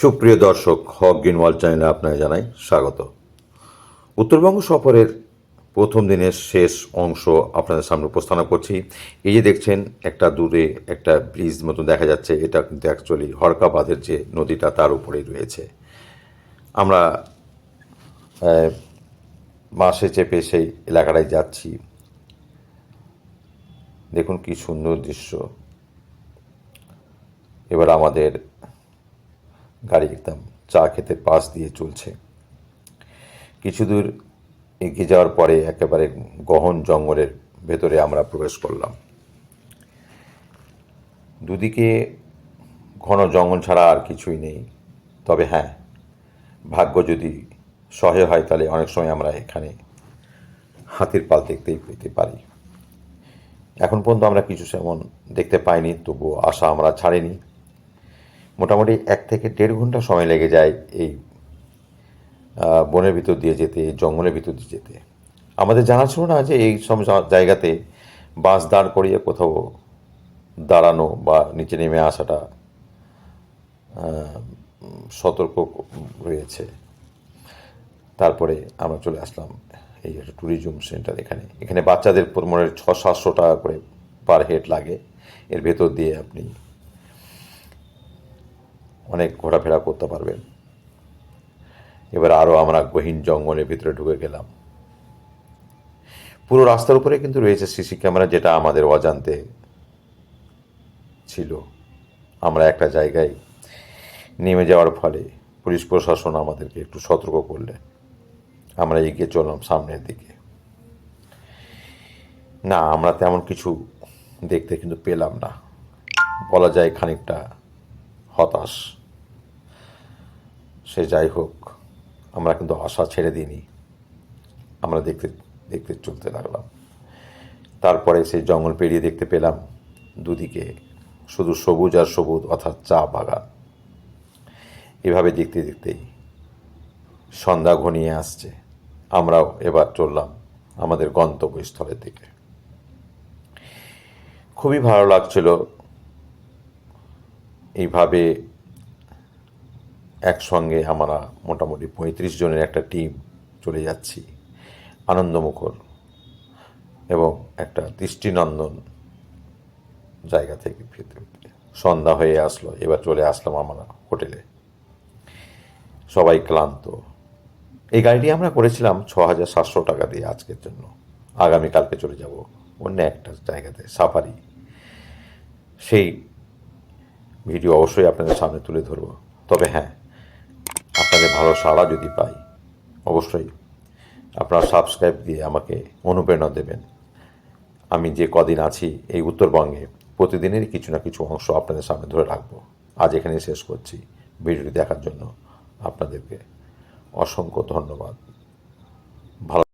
সুপ্রিয় দর্শক, হক গ্রিনওয়াল চ্যানেলে আপনাকে জানাই স্বাগত। উত্তরবঙ্গ সফরের প্রথম দিনের শেষ অংশ আপনাদের সামনে উপস্থাপনা করছি। এই যে দেখছেন, একটা দূরে একটা ব্রিজ মতো দেখা যাচ্ছে, এটা কিন্তু অ্যাকচুয়ালি হরকাবাদের যে নদীটা, তার উপরেই রয়েছে। আমরা বাসে চেপে সেই এলাকাটায় যাচ্ছি। দেখুন কি সুন্দর দৃশ্য। এবার আমাদের গাড়ি একদম চা খেতে পাশ দিয়ে চলছে। কিছু দূর এগিয়ে যাওয়ার পরে একেবারে গহন জঙ্গলের ভেতরে আমরা প্রবেশ করলাম। দুদিকে ঘন জঙ্গল ছাড়া আর কিছুই নেই। তবে হ্যাঁ ভাগ্য যদি সহে হয় তাহলে অনেক সময় আমরা এখানে হাতির পাল দেখতেই পেতে পারি। এখন পর্যন্ত আমরা কিছু সেমন দেখতে পাইনি, তবুও আশা আমরা ছাড়িনি। মোটামুটি এক থেকে দেড় ঘণ্টা সময় লেগে যায় এই বনের ভিতর দিয়ে যেতে, জঙ্গলের ভিতর দিয়ে যেতে। আমাদের জানা ছিল না যে এই সব জায়গাতে বাস দাঁড় করিয়ে কোথাও দাঁড়ানো বা নিচে নেমে আসাটা সতর্ক রয়েছে। তারপরে আমরা চলে আসলাম এই একটা ট্যুরিজম সেন্টার এখানে। এখানে বাচ্চাদের হয় ছ সাতশো টাকা করে পার হেড লাগে। এর ভেতর দিয়ে আপনি অনেক ঘোরাফেরা করতে পারবেন এবার আরও আমরা গহীন জঙ্গলের ভিতরে ঢুকে গেলাম। পুরো রাস্তার উপরে কিন্তু রয়েছে সিসি ক্যামেরা যেটা আমাদের অজান্তে ছিল। আমরা একটা জায়গায় নেমে যাওয়ার ফলে পুলিশ প্রশাসন আমাদেরকে একটু সতর্ক করলে। আমরা এগিয়ে চললাম সামনের দিকে। না, আমরা তেমন কিছু দেখতে কিন্তু পেলাম না। বলা যায় খানিকটা হতাশ। সে যাই হোক, আমরা কিন্তু আশা ছেড়ে দিইনি। আমরা দেখতে দেখতে চলতে লাগলাম। তারপরে সেই জঙ্গল পেরিয়ে দেখতে পেলাম দুদিকে শুধু সবুজ আর সবুজ, অর্থাৎ চা বাগান। এভাবে দেখতে, দেখতেই সন্ধ্যা ঘনিয়ে আসছে। আমরাও এবার চললাম আমাদের গন্তব্যস্থলের দিকে। খুবই ভালো লাগছিল এইভাবে একসঙ্গে আমরা মোটামুটি পঁয়ত্রিশ জনের একটা টিম চলে যাচ্ছি, আনন্দমুখর এবং একটা দৃষ্টিনন্দন জায়গা থেকে সন্ধ্যা হয়ে আসলো, এবার চলে আসলাম আমরা হোটেলে সবাই ক্লান্ত। এই গাড়িটি আমরা করেছিলাম ছ হাজার সাতশো টাকা দিয়ে আজকের জন্য। আগামীকালকে চলে যাব অন্য একটা জায়গাতে সাফারি সেই ভিডিও অবশ্যই আপনাদের সামনে তুলে ধরবো। তবে হ্যাঁ ভালো সাড়া যদি পাই, অবশ্যই আপনারা সাবস্ক্রাইব দিয়ে আমাকে অনুপ্রেরণা দেবেন। আমি যে কদিন আছি এই উত্তরবঙ্গে প্রতিদিনের কিছু না কিছু অংশ আপনাদের সামনে ধরে রাখব। আজ এখানে শেষ করছি। ভিডিওটি দেখার জন্য আপনাদেরকে অসংখ্য ধন্যবাদ। ভালো